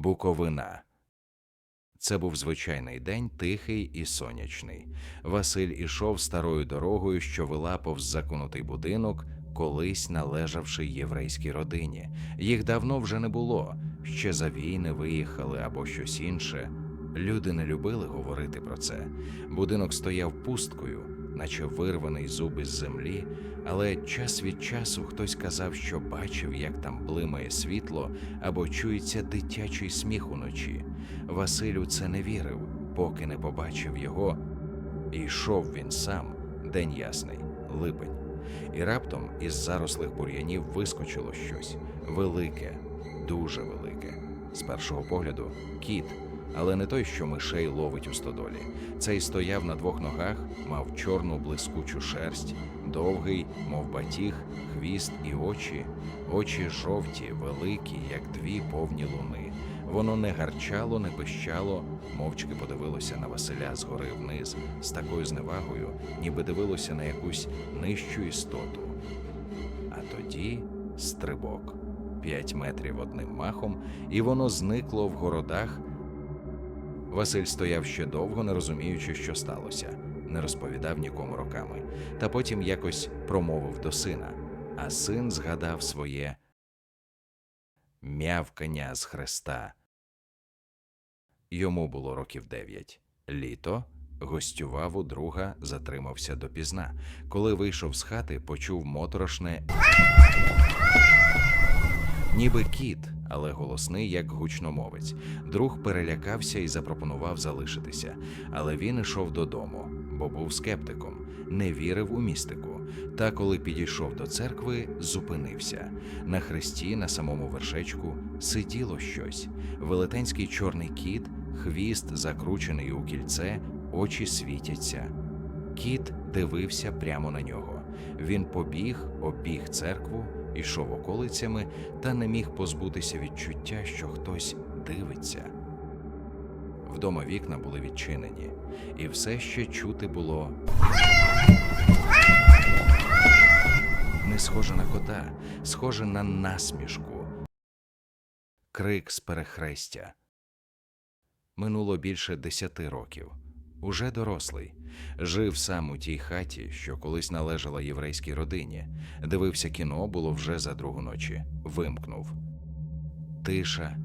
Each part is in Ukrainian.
Буковина. Це був звичайний день, тихий і сонячний. Василь ішов старою дорогою, що вела повз закинутий будинок, колись належавший єврейській родині. Їх давно вже не було. Ще за війни виїхали або щось інше. Люди не любили говорити про це. Будинок стояв пусткою, наче вирваний зуб із землі, але час від часу хтось казав, що бачив, як там блимає світло або чується дитячий сміх уночі. Василь у це не вірив, поки не побачив його. І йшов він сам, день ясний, липень. І раптом із зарослих бур'янів вискочило щось велике, дуже велике. З першого погляду кіт, але не той, що мишей ловить у стодолі. Цей стояв на двох ногах, мав чорну блискучу шерсть, довгий, мов батіг, хвіст і очі, очі жовті, великі, як дві повні луни. Воно не гарчало, не пищало, мовчки подивилося на Василя згори вниз, з такою зневагою, ніби дивилося на якусь нижчу істоту. А тоді стрибок. П'ять метрів одним махом, і воно зникло в городах. Василь стояв ще довго, не розуміючи, що сталося, не розповідав нікому роками, та потім якось промовив до сина, а син згадав своє м'явкання з хреста. Йому було років дев'ять. Літо гостював у друга, затримався допізна. Коли вийшов з хати, почув моторошне ніби кіт, але голосний, як гучномовець. Друг перелякався і запропонував залишитися, але він ішов додому, бо був скептиком, не вірив у містику. Та коли підійшов до церкви, зупинився. На хресті, на самому вершечку, сиділо щось. Велетенський чорний кіт, хвіст закручений у кільце, очі світяться. Кіт дивився прямо на нього. Він побіг, обіг церкву, ішов околицями та не міг позбутися відчуття, що хтось дивиться. Вдома вікна були відчинені, і все ще чути було. Не схоже на кота, схоже на насмішку. Крик з перехрестя. Минуло більше десяти років. Уже дорослий. Жив сам у тій хаті, що колись належала єврейській родині. Дивився кіно, було вже за другу ночі. Вимкнув. Тиша.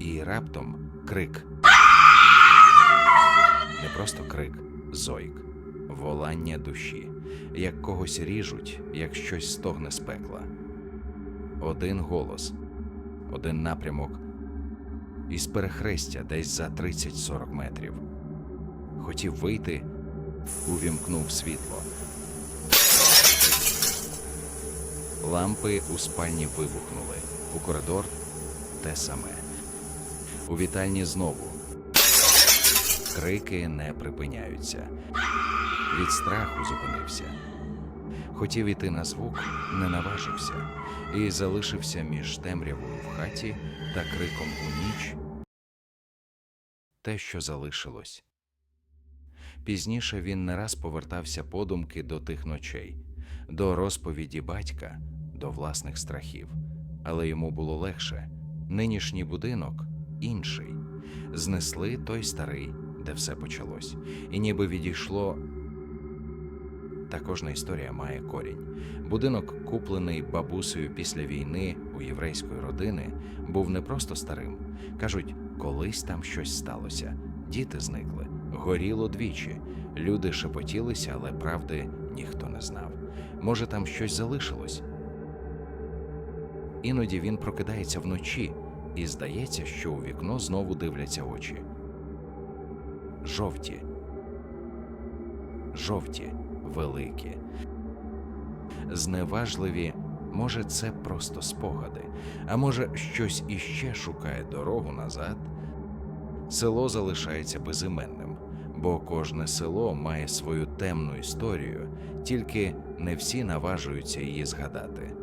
І раптом крик. Не просто крик, зойк, волання душі, як когось ріжуть, як щось стогне з пекла. Один голос, один напрямок, із перехрестя десь за 30-40 метрів. Хотів вийти, увімкнув світло. Лампи у спальні вибухнули. У коридор те саме. У вітальні знову. Крики не припиняються. Від страху зупинився. Хотів іти на звук, не наважився і залишився між темрявою в хаті та криком у ніч. Те, що залишилось. Пізніше він не раз повертався подумки до тих ночей, до розповіді батька, до власних страхів. Але йому було легше. Нинішній будинок інший. Знесли той старий, де все почалось, і ніби відійшло. Та кожна історія має корінь. Будинок, куплений бабусею після війни у єврейської родини, був не просто старим. Кажуть, колись там щось сталося. Діти зникли, горіло двічі. Люди шепотілися, але правди ніхто не знав. Може, там щось залишилось. Іноді він прокидається вночі, і здається, що у вікно знову дивляться очі. Жовті. Жовті, великі. Зневажливі, може, це просто спогади, а може, щось іще шукає дорогу назад. Село залишається безіменним, бо кожне село має свою темну історію, тільки не всі наважуються її згадати.